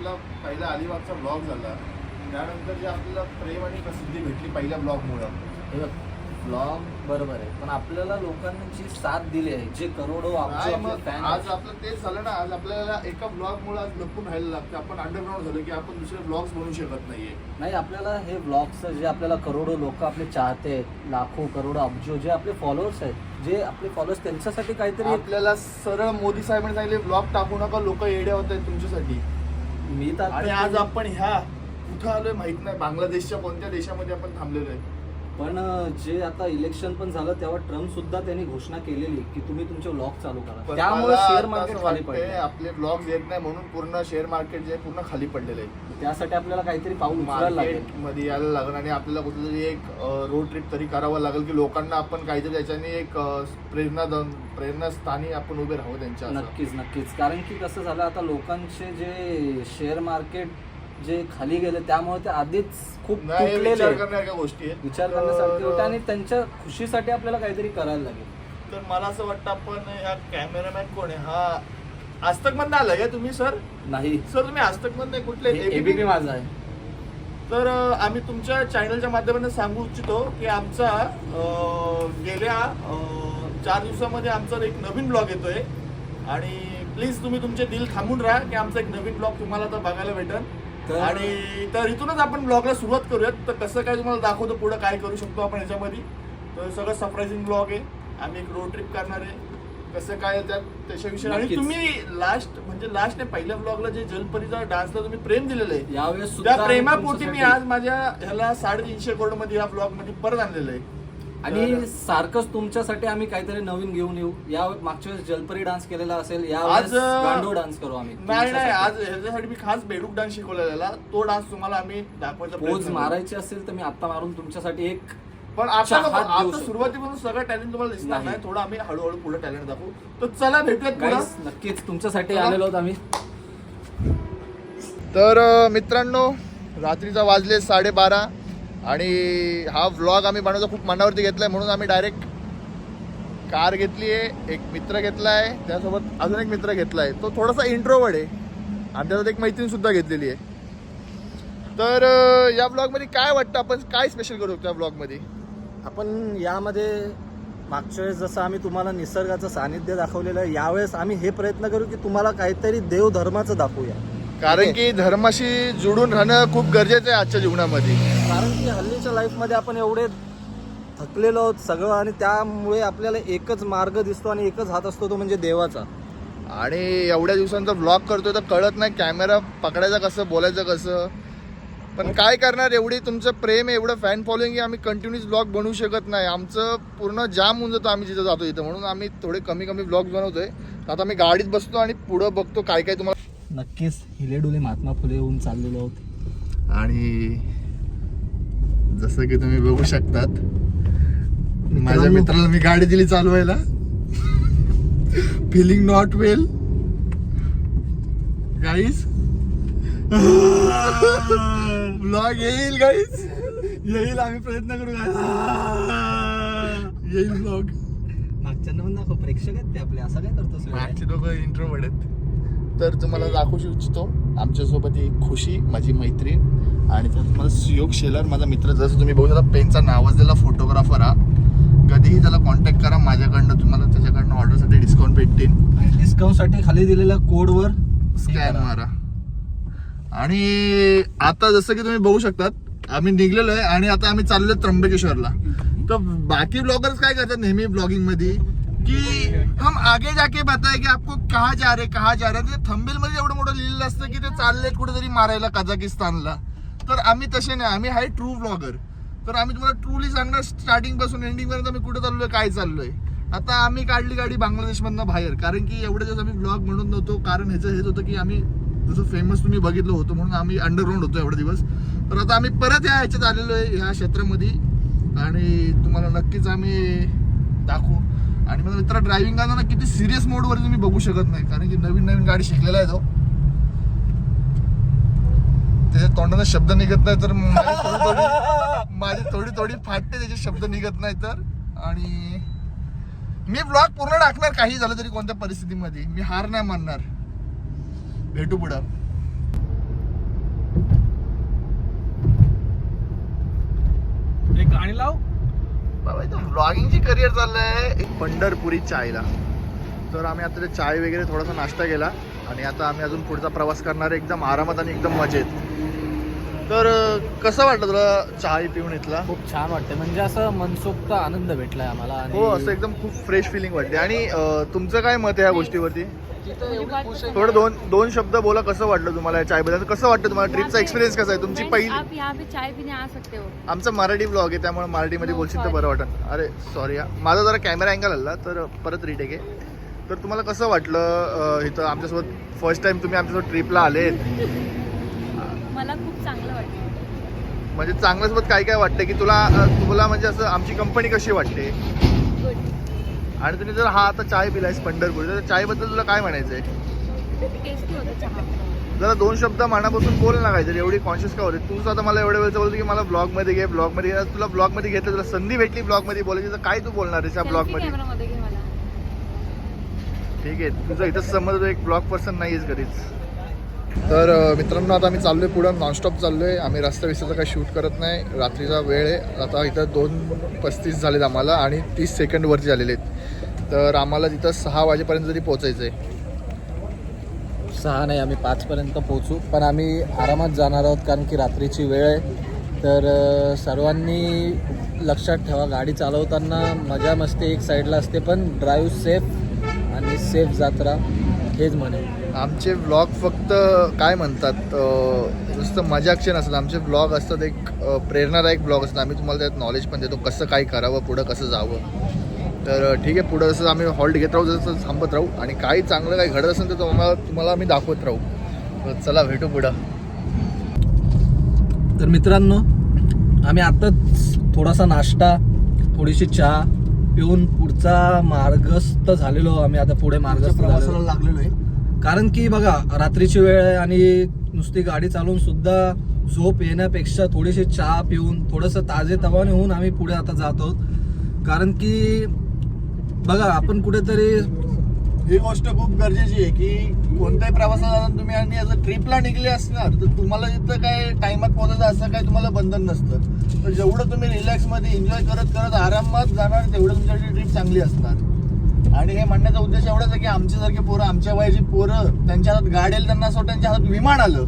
आपला पहिला अलिबागचा ब्लॉग झाला. त्यानंतर जे आपल्याला प्रेम आणि प्रसिद्धी भेटली पहिल्या ब्लॉगमुळं ब्लॉग बरोबर आहे. पण आपल्याला लोकांची साथ दिली आहे. जे करोडो मग आज आपलं तेच झालं ना. आज आपल्याला एका ब्लॉगमुळे आज लपून राहायला लागतं. आपण अंडरग्राऊंड झालं की आपण दुसरे ब्लॉग्स बनवू शकत नाहीये. नाही आपल्याला हे ब्लॉग्स जे आपल्याला करोडो लोक आपले चाहते आहेत लाखो करोडो अब्जो जे आपले फॉलोअर्स आहेत जे आपले फॉलोअर्स त्यांच्यासाठी काहीतरी एक- आपल्याला सरळ मोदी साहेबांनी सांगितले ब्लॉग टाकू नका लोक येड्या होत आहेत तुमच्यासाठी. मी तर आणि आज आपण ह्या कुठं आलोय माहीत नाही. बांगलादेशच्या कोणत्या देशामध्ये आपण थांबलेलो आहे? पण जे आता इलेक्शन पण झालं तेव्हा ट्रम्प सुद्धा त्यांनी घोषणा केलेली की तुम्ही तुमचे ब्लॉग चालू करा. त्यामुळे शेअर मार्केट खाली पडले आपले ब्लॉग्स येत नाही म्हणून पूर्ण शेअर मार्केट जे पूर्ण खाली पडलेलं आहे. त्यासाठी आपल्याला काहीतरी पाऊल मार्केटमध्ये यायला लागेल आणि आपल्याला कुठेतरी एक रोड ट्रिप तरी करावं लागेल की लोकांना आपण काहीतरी त्याच्याने एक प्रेरणा प्रेरणास्थानी आपण उभे राहू त्यांच्या. नक्कीच नक्कीच. कारण की कसं झालं आता लोकांचे जे शेअर मार्केट जे खाली गेले त्यामुळे ते आधीच खूप नाही तुटलेले विचार आहेत. गोष्टी आहेत. विचार करण्यासारखी होते आणि त्यांच्या खुशीसाठी आपल्याला काहीतरी करायला लागेल. तर मला असं वाटतं आपण ह्या कॅमेरामॅन कोण आहे? हा आजतक मधनं आलाय का तुम्ही सर? नाही. सर तुम्ही आजतक मधनं कुठले? एबीपी? माझा आहे. तर अं, आम्ही तुमच्या चॅनलच्या माध्यमातून सांगू इच्छितो की आमचा अं, गेल्या अं, चार दिवसामध्ये आमचा एक नवीन ब्लॉग येतोय. आणि प्लीज तुम्ही तुमचे दिल थांबून राहा की आमचा एक नवीन ब्लॉग तुम्हाला तर बघायला भेटेल तर- आणि तर इथूनच आपण ब्लॉगला सुरुवात करूयात. तर कसं काय तुम्हाला दाखवतो पुढं काय करू शकतो आपण याच्यामध्ये. तर सगळं सरप्राइझिंग ब्लॉग आहे. आम्ही एक रोड ट्रिप करणार आहे. कसं काय त्यात त्याच्याविषयी आणि नक्कीच. तुम्ही लास्ट म्हणजे लास्ट नाही पहिल्या ब्लॉगला जे जलपरीचा डान्सला तुम्ही प्रेम दिलेलं आहे. यावेळेस त्या आम्ही प्रेमापोटी मी तुमच्यासाठी- आज माझ्या ह्याला साडेतीनशे करोडमध्ये या ब्लॉगमध्ये परत आणलेलं आहे. आणि सारखंच तुमच्यासाठी आम्ही काहीतरी नवीन घेऊन येऊ या मागच्या वेळेस जलपरी डान्स केलेला असेल या आज, गांडो डान्स करू आम्ही नाही नाही आज. ह्याच्यासाठी मी खास बेडूक डान्स शिकवलेला तो डान्स तुम्हाला आम्ही दाखवायचा पोज. मारायची असेल तर मी आता मारून तुमच्यासाठी एक पण आता आता. सुरुवातीपासून सगळं टॅलेंट तुम्हाला दिसणार नाही. थोडं आम्ही हळूहळू पुढे टॅलेंट दाखवू तर चला भेटूयात नक्कीच तुमच्यासाठी. आलेलो आहोत आम्ही तर मित्रांनो रात्रीचा वाजले साडेबारा आणि हा व्लॉग आम्ही बनवायचा खूप मनावरती घेतलाय म्हणून आम्ही डायरेक्ट कार घेतली आहे एक मित्र घेतला आहे त्यासोबत अजून एक मित्र घेतला आहे तो थोडासा इंट्रोवर्ड आहे. आणि त्याच्यात एक मैत्रीण सुद्धा घेतलेली आहे. तर या ब्लॉगमध्ये काय वाटतं आपण काय स्पेशल करू शकतो या ब्लॉगमध्ये आपण यामध्ये मागच्या वेळेस जसं आम्ही तुम्हाला निसर्गाचं सानिध्य दाखवलेलं आहे यावेळेस आम्ही हे प्रयत्न करू की तुम्हाला काहीतरी देव धर्माचं दाखवूया. कारण की धर्माशी जुडून राहणं खूप गरजेचं आहे आजच्या जीवनामध्ये. कारण की हल्लीच्या लाईफमध्ये आपण एवढे थकलेलो आहोत सगळं आणि त्यामुळे आपल्याला एकच मार्ग दिसतो आणि एकच हात असतो तो म्हणजे देवाचा. आणि एवढ्या दिवसांचा ब्लॉग करतोय तर कळत नाही कॅमेरा पकडायचा कसं बोलायचं कसं. पण काय करणार एवढी तुमचं प्रेम आहे एवढं फॅन फॉलोईंग आहे आम्ही कंटिन्यूस ब्लॉग बनवू शकत नाही. आमचं पूर्ण जाम होऊन जातो आम्ही जिथं जातो इथं. म्हणून आम्ही थोडे कमी कमी ब्लॉग बनवतोय. तर आता आम्ही गाडीत बसतो आणि पुढं बघतो काय काय तुम्हाला नक्कीच हिलेडुले महात्मा फुले होऊन चाललेलो आहोत. आणि जसं की तुम्ही बघू शकतात. माझ्या मित्राला मी गाडी दिली चालवायला. Feeling not well guys blog येईल गाईस येईल आम्ही प्रयत्न करू. येईल ब्लॉग मागच्या पण दाखव प्रेक्षक आहेत ते आपले असं काय करतो मागचे लोक इंट्रोवर्ड आहेत. तर तुम्हाला दाखवू इच्छितो आमच्यासोबत एक खुशी माझी मैत्रीण. आणि त्यात तुम्हाला सुयोग शेलर माझा मित्र जसं तुम्ही बघू शकता पेनचा नावाजलेला फोटोग्राफर हा. कधीही त्याला कॉन्टॅक्ट करा माझ्याकडनं तुम्हाला त्याच्याकडनं ऑर्डरसाठी डिस्काउंट भेटतील. डिस्काउंटसाठी खाली दिलेल्या कोडवर स्कॅन मारा. आणि आता जसं की तुम्ही बघू शकतात आम्ही निघलेलो आहे आणि आता आम्ही चाललोय त्र्यंबकेश्वरला. तर बाकी ब्लॉगर्स काय करतात नेहमी ब्लॉगिंगमध्ये की हम आगे जाके बताय की आपको कहा जा रहे कहा जा रहे? ते थंबेल मध्ये एवढं मोठं लिहिलेलं असतं की ते चाललेत कुठेतरी मारायला कझाकिस्तानला. तर आम्ही तसे नाही. आम्ही आहे ट्रू ब्लॉगर तर आम्ही तुम्हाला ट्रूली सांगणार स्टार्टिंगपासून एंडिंग पर्यंत आम्ही कुठे चाललोय काय चाललोय. आता आम्ही काढली गाडी बांगलादेशमधनं बाहेर. कारण की एवढे दिवस आम्ही ब्लॉग म्हणत नव्हतो. कारण ह्याचं हेच होतं की आम्ही जसं फेमस तुम्ही बघितलं होतं म्हणून आम्ही अंडरग्राऊंड होतो एवढे दिवस. तर आता आम्ही परत या ह्याच्यात आलेलो आहे ह्या क्षेत्रामध्ये. आणि तुम्हाला नक्कीच आम्ही दाखवू. आणि माझा मित्र ड्रायव्हिंग करताना किती सिरियस मोडवर तुम्ही बघू शकत नाही. कारण की नवीन नवीन गाडी शिकलेला आहे तो. तोंडाने शब्द निघत नाही तर माझी थोडी थोडी फाटते त्याचे शब्द निघत नाही तर. आणि मी ब्लॉग पूर्ण टाकणार काही झालं तरी कोणत्या परिस्थितीमध्ये. मी हार नाही मानणार. भेटू पुढं. गाणी लाव. ब्लॉगिंगची करिअर चाललंय. पंढरपुरी चायला. तर आम्ही आता ते चाय वगैरे थोडासा नाश्ता केला. आणि आता आम्ही अजून पुढचा प्रवास करणार एकदम आरामात आणि एकदम मजेत. तर कसं वाटलं तुला चाय पिऊन इथला? खूप छान वाटते म्हणजे असं मनसोक्त आनंद भेटलाय आम्हाला आणि हो असं एकदम खूप फ्रेश फिलिंग वाटते आणि अं, तुमचं काय मत आहे या गोष्टीवरती. थोडं दोन दोन शब्द बोला कसं वाटलं तुम्हाला या चायबद्दल? कसं वाटतं तुम्हाला? ट्रिपचा एक्सपिरियन्स कसा आहे? तुमची पहिली आप यहाँ पे चाय पीने आ सकते हो. आमचा मराठी ब्लॉग आहे त्यामुळे मराठीमध्ये No, बोलशील तर. बरं वाटत अरे सॉरी माझा जरा कॅमेरा अँगल आला तर परत रिटेक आहे. तर तुम्हाला कसं वाटलं अं, इथं आमच्यासोबत फर्स्ट टाइम तुम्ही आमच्यासोबत ट्रिपला आलेत? मला खूप चांगलं वाटतं म्हणजे चांगल्यासोबत काय काय वाटतं की तुला तुला म्हणजे असं आमची कंपनी कशी वाटते आणि तुम्ही जर हा आता चाय पिलायस पंढरपूर तर चायबद्दल तुला काय म्हणायचं आहे जरा दोन शब्द मनापासून बोल ना काहीतरी एवढी कॉन्शियस का होते? तूच आता मला एवढ्या वेळचं बोलतो की मला ब्लॉगमध्ये घे ब्लॉगमध्ये घे. तुला ब्लॉगमध्ये घेतलं तुला संधी भेटली ब्लॉगमध्ये बोलायची तर काय तू बोलणार आहेस या ब्लॉगमध्ये ठीक आहे तुझं इथंच समज एक ब्लॉग पर्सन नाहीच कधीच तर मित्रांनो आता आम्ही चाललोय पुढं. नॉनस्टॉप चाललोय. आम्ही रस्ता विस्ताचा काही शूट करत नाही. रात्रीचा वेळ आहे. आता इथं दोन पस्तीस झालेत आम्हाला आणि तीस सेकंड वरती झालेले आहेत. तर आम्हाला तिथं सहा वाजेपर्यंत तरी पोहोचायचं आहे सहा नाही आम्ही पाचपर्यंत पोहोचू. पण आम्ही आरामात जाणार आहोत कारण की रात्रीची वेळ आहे. तर सर्वांनी लक्षात ठेवा गाडी चालवताना मजा मस्ती एक साईडला असते पण ड्राईव्ह सेफ आणि सेफ जात्रा हेच म्हणेन आमचे ब्लॉग फक्त काय म्हणतात नुसतं मजाकचे नसतात आमचे ब्लॉग असतात एक प्रेरणादायक ब्लॉग असतात. आम्ही तुम्हाला त्यात नॉलेज पण देतो कसं काय करावं पुढं कसं जावं. तर ठीक आहे पुढं जसं आम्ही हॉल्ट घेत राहू जसं थांबत राहू. आणि काही चांगलं काही घडत असेल तर तुम्हाला तुम्हाला आम्ही दाखवत राहू. तर चला भेटू पुढं. तर मित्रांनो आम्ही आताच थोडासा नाश्ता थोडीशी चहा पिऊन पुढचा मार्गस्थ झालेलो. आम्ही आता पुढे मार्गस्थ झालेलो. लागलेलो आहे. कारण की बघा रात्रीची वेळ आहे आणि नुसती गाडी चालवून सुद्धा झोप येण्यापेक्षा थोडीशी चहा पिऊन थोडंसं ताजे तवाने होऊन आम्ही पुढे आता जात. आहोत कारण की बघा आपण कुठेतरी ही गोष्ट खूप गरजेची आहे की कोणत्याही प्रवासाला तुम्ही आणि असं ट्रिपला निघले असणार तर तुम्हाला जिथं काय टाइमात पोहोचायचं असं काय तुम्हाला बंधन नसतं. तर जेवढं तुम्ही रिलॅक्समध्ये एन्जॉय करत करत आरामात जाणार तेवढं तुमच्यासाठी ट्रिप चांगली असणार. आणि हे म्हणण्याचा उद्देश एवढाच आहे की आमच्यासारखे पोरं आमच्या वयाची पोरं त्यांच्या हातात गाडी आली त्यांना असं त्यांच्या हातात विमान आलं.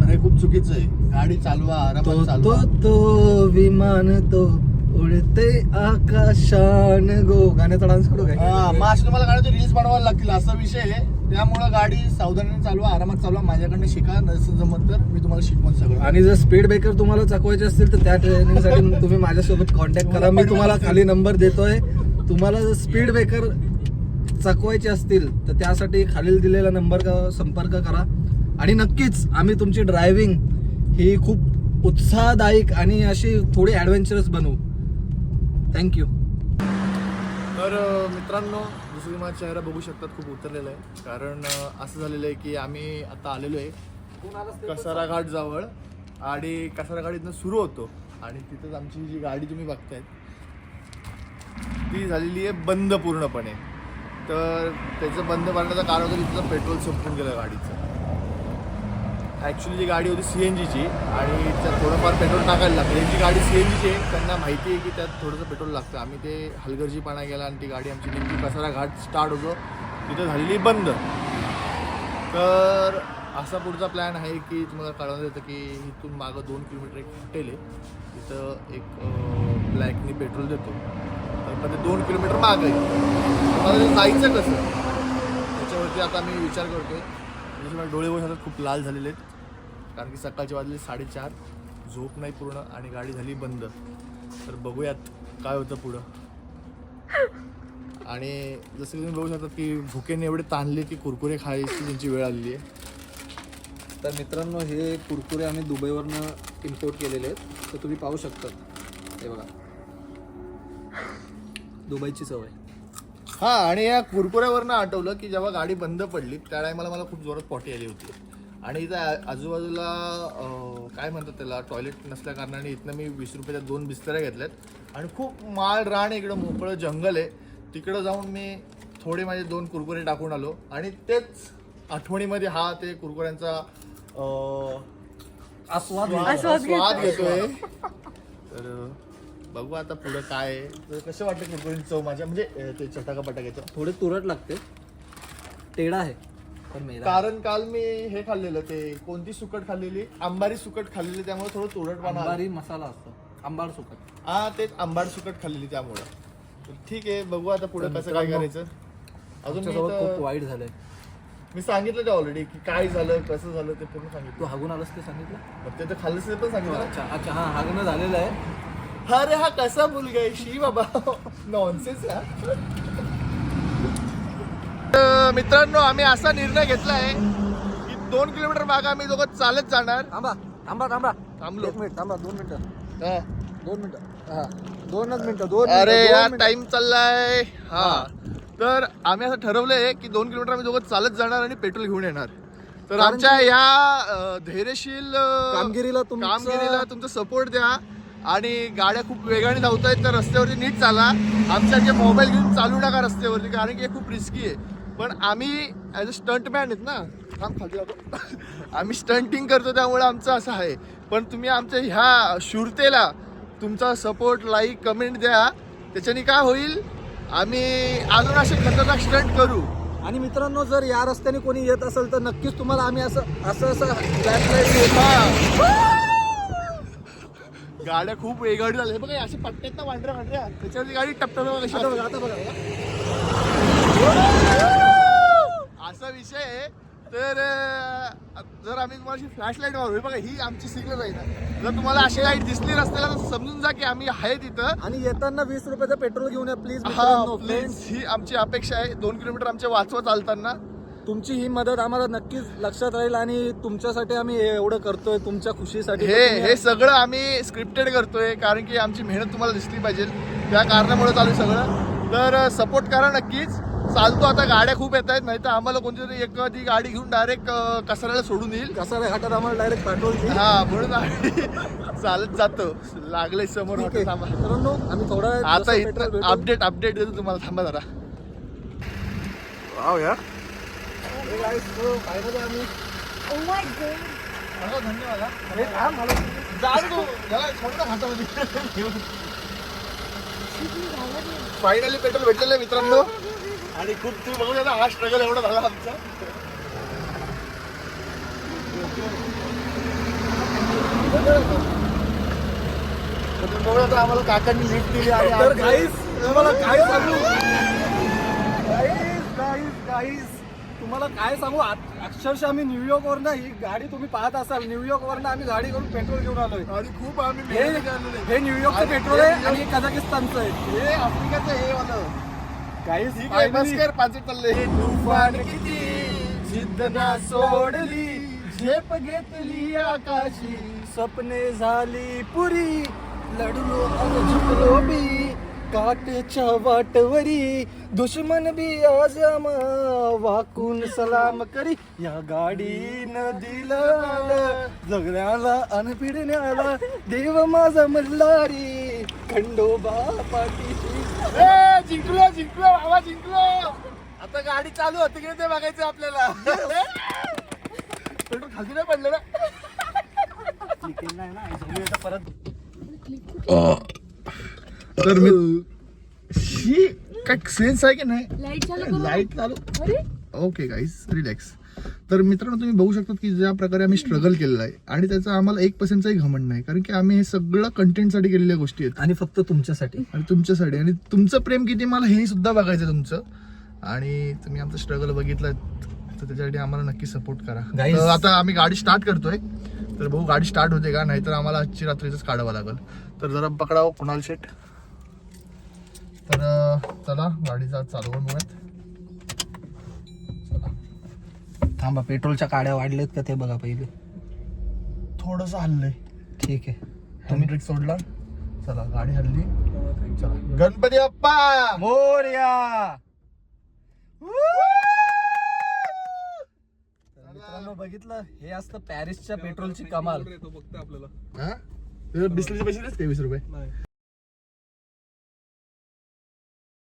तर हे खूप चुकीचं आहे. गाडी चालवा आरामात तो चालवा. तो विमान तो उडते आकाशान गो. गाण्याचा डान्स करू काय? मग असे तुम्हाला गाडीचे रील्स बनवायला लागतील असा विषय आहे. त्यामुळं गाडी सावधानीने चालवा आरामात चालवा. माझ्याकडनं शिका नसेल जमत तर मी तुम्हाला शिकवून सगळं. आणि जर स्पीड ब्रेकर तुम्हाला चकवायचे असतील तर त्या ट्रेनिंगसाठी तुम्ही माझ्यासोबत कॉन्टॅक्ट करा. मी तुम्हाला खाली नंबर देतोय. तुम्हाला जर स्पीड ब्रेकर चकवायचे असतील तर त्यासाठी खालील दिलेला नंबर संपर्क करा. आणि नक्कीच आम्ही तुमची ड्रायव्हिंग ही खूप उत्साहदायक आणि अशी थोडी ॲडव्हेंचरस बनवू. थँक्यू तर मित्रांनो जसं माझा चेहरा बघू शकतात खूप उतरलेला आहे. कारण असं झालेलं आहे की आम्ही आता आलेलो आहे कसाराघाट जवळ आणि कसाराघाट इथनं सुरू होतो. आणि तिथंच आमची जी गाडी तुम्ही बघतायत ती झालेली आहे बंद पूर्णपणे. तर त्याचं बंद करण्याचं कारण होतं तिथं पेट्रोल संपून गेलं गाडीचं. ॲक्च्युली जी गाडी होती सी एन जीची आणि त्यात थोडंफार पेट्रोल टाकायला लागतं. यांची गाडी सी एन जीची आहे त्यांना माहिती आहे की त्यात थोडंसं पेट्रोल लागतं. आम्ही ते हलगर्जीपणा गेला आणि ती गाडी आमची नेमकी कसारा घाट स्टार्ट होतो. तिथं झालेली बंद. तर असा पुढचा प्लॅन आहे की तुम्हाला कळवण्यात येतं की इथून मागं दोन किलोमीटर एक हॉटेल आहे. तिथं एक ब्लॅकनी पेट्रोल देतो. ते दोन किलोमीटर मागं. आहे मला जायचं कसं? त्याच्यावरती आता मी विचार करतोय. म्हणजे जसे मला डोळे वगैरे खूप लाल झालेले आहेत. कारण की सकाळचे वाजले साडेचार. झोप नाही पूर्ण आणि गाडी झाली बंद. तर बघूयात काय होतं पुढं. आणि जसं की तुम्ही बघू शकता की भुकेने एवढे ताणले की कुरकुरे खायची त्यांची वेळ आलेली आहे. तर मित्रांनो हे कुरकुरे आम्ही दुबईवरनं इम्पोर्ट केलेले आहेत. तर तुम्ही पाहू शकतात हे बघा. दुबईची सवय. हा आणि या कुरकुऱ्यावरनं आठवलं की जेव्हा गाडी बंद पडली त्या टायमाला मला खूप जोरात पॉटी आली होती. आणि इथं आ- आजूबाजूला अं, काय म्हणतात त्याला टॉयलेट नसल्या कारणाने इथनं मी वीस रुपयाच्या दोन बिस्तऱ्या घेतल्यात. आणि खूप माळ रान आहे इकडं मोकळं जंगल आहे. तिकडं जाऊन मी थोडे माझे दोन कुरकुरे टाकून आलो. आणि तेच आठवणीमध्ये हा ते कुरकुऱ्यांचा अं, आस्वाद स्वाद आस्वाद स्वाद घेतोय. तर बघू आता पुढे काय आहे. तर कसं वाटतं कुरकुरीत चव माझ्या म्हणजे अं, ते चटाका पटाक्याचं थोडे तुरट लागते. टेढा आहे पण मेरा कारण काल मी हे खाल्लेलं ते कोणती सुकट खाल्लेली? आंबारी सुकट खाल्लेली त्यामुळे थोडं तुरटपणा आला. अंबारी मसाला असतो. आंबाड सुकट. हा तेच आंबाड सुकट खाल्लेली त्यामुळं. तर ठीक आहे बघू आता पुढे तर कसं काय मित्रांनो, करायचं. अजून मी आमच्यासोबत खूप इथं- वाईट झालंय. मी सांगितलं ते ऑलरेडी की काय झालं कसं झालं ते पूर्ण तू सांगितलं हागून आलास ते सांगितलं? मग ते तर खाल्लं ते पण सांगितलं. अच्छा अच्छा हा हागणं झालेलं आहे. अरे हा कसा मुलगा आहे? शी बाबा. नॉनसेन्स मित्रांनो आम्ही असा निर्णय घेतलाय की दोन किलोमीटर मागे आम्ही दोघं चालत जाणार. थांबा थांबा थांबा. थांबलो. एक मिनिट थांबा दोन मिनिटं. हा. दोन मिनिटं. हा. दोनच मिनिटं दोन अरे मिनिटं, दोन यार मिनिटं. टाइम चाललाय. हा. तर आम्ही असं ठरवलंय की दोन किलोमीटर आम्ही दोघं चालत जाणार आणि पेट्रोल घेऊन येणार. तर आमच्या या धैर्यशील कामगिरीला तुमचं- कामगिरीला तुमचा सपोर्ट द्या. आणि गाड्या खूप वेगाने धावत आहेत तर रस्त्यावरती नीट चाला. आमच्यासारखे मोबाईल घेऊन चालू नका रस्त्यावरती कारण की हे खूप रिस्की आहे. पण आम्ही ॲज अ स्टंट मॅन आहेत ना थांब खाली जातो. आम्ही स्टंटिंग करतो त्यामुळे आमचं असं आहे. पण तुम्ही आमच्या ह्या शूरतेला तुमचा सपोर्ट लाईक कमेंट द्या. त्याच्याने काय होईल? आम्ही अजून असे खतरनाक स्टंट करू. आणि मित्रांनो जर या रस्त्याने कोणी येत असेल तर नक्कीच तुम्हाला आम्ही असं असं असं. गाड्या खूप वेगाडी झाल्या. बघा असे पट्ट्यात ना पांढऱ्या पांढऱ्या त्याच्यावरती गाडी टपटप कशी आता बघा वाटते. आता बघा असा विषय आहे. तर जर आम्ही तुम्हाला फ्लॅश लाइट मारू बघा ही आमची सिग्नल आहे ना. जर तुम्हाला अशी लाइट दिसली रस्त्याला तर समजून जा की आम्ही आहे तिथं. आणि येताना वीस रुपयाचं पेट्रोल घेऊन या प्लीज हा प्लीज ही आमची अपेक्षा आहे. दोन किलोमीटर आमच्या वाचवा चालताना. तुमची ही मदत आम्हाला नक्कीच लक्षात राहील आणि तुमच्यासाठी आम्ही हे एवढं करतोय तुमच्या खुशीसाठी हे हे सगळं आम्ही स्क्रिप्टेड करतोय कारण की आमची मेहनत तुम्हाला दिसली पाहिजे. त्या कारणामुळे चालू आहे सगळं. तर सपोर्ट करा नक्कीच. चालतो आता गाड्या खूप येत आहेत नाही तर आम्हाला कोणती एखादी गाडी घेऊन डायरेक्ट कचऱ्याला सोडून येईल. कसा रे घाटात आम्हाला डायरेक्ट पेट्रोल ठीक हा म्हणून आम्ही चालत जातो. लागले समोर हॉटेल आम्ही थोडा आता अपडेट अपडेट देतो तुम्हाला. थांबा जरा. वाव या. फायनली पेट्रोल भेटलेलं आहे मित्रांनो. आणि खूप तुम्ही बघू शकता हा स्ट्रगल एवढा झाला आमचा. आम्हाला काकांनी लिफ्ट दिली आणि तर आमचं- गाईस तुम्हाला काय सांगू? गाईस गाईस गाईस तुम्हाला काय सांगू? अक्षरशः आम्ही न्यूयॉर्क वरनं ही गाडी तुम्ही पाहत असाल. न्यूयॉर्क वरनं आम्ही गाडी करून पेट्रोल घेऊन आलोय. आणि खूप आम्ही हे. हे न्यूयॉर्कचं पेट्रोल आहे आणि हे कझाकिस्तानचं आहे. हे आफ्रिकाचं हे पाच तुफान किती? जिद्द ना सोडली झेप घेतली आकाशी. स्वप्ने झाली पुरी लढलो आणि झुकलो काटेच्या वाटवरी दुश्मन बी आज वाकून सलाम करी. या गाडीनं दिलं जगण्याला अन पिढण्याला देव माझा मल्हारी. खंडोबा पाठीशी. ए, जिंकलो जिंकलो बाबा जिंकलो. आता गाडी चालू होती की नाही ते बघायचं आपल्याला. पेट्रोल खाली नाही पडलं ना. परत. तर मी शी काय सेन्स आहे की नाही? लाइट चालू करू? लाइट चालू. अरे. ओके गाईस रिलॅक्स तर मित्रांनो तुम्ही बघू शकता की ज्या प्रकारे आम्ही स्ट्रगल केलेलं आहे आणि त्याचा आम्हाला एक पर्सेंटचाही घमंड नाही कारण की आम्ही हे सगळं कंटेंटसाठी केलेल्या गोष्टी आहेत. आणि फक्त तुमच्यासाठी. आणि तुमच्यासाठी. आणि तुमचं प्रेम किती मला हे सुद्धा बघायचं आहे तुमचं. आणि तुम्ही आमचं स्ट्रगल बघितलं तर त्याच्यासाठी आम्हाला नक्की सपोर्ट करा. आता आम्ही गाडी स्टार्ट करतोय. तर भाऊ गाडी स्टार्ट होते का? नाहीतर आम्हाला आजची रात्रीच काढावं लागेल. तर जरा पकडावं कुणाल शेट तर चला गाडीचा चालू करून बघूयात चला. थांबा पेट्रोलच्या काड्या वाढलेत का ते बघा पहिले. थोडस हल्लंय. ठीक आहे. तुम्ही ब्रेक सोडला. चला गाडी हल्ली. चला. गणपती बाप्पा! मोर्या! बघितलं? हे असतं पॅरिसच्या पेट्रोलची कमाल. हा? बिस्लरीचे पैसे देस तेवीस रुपये.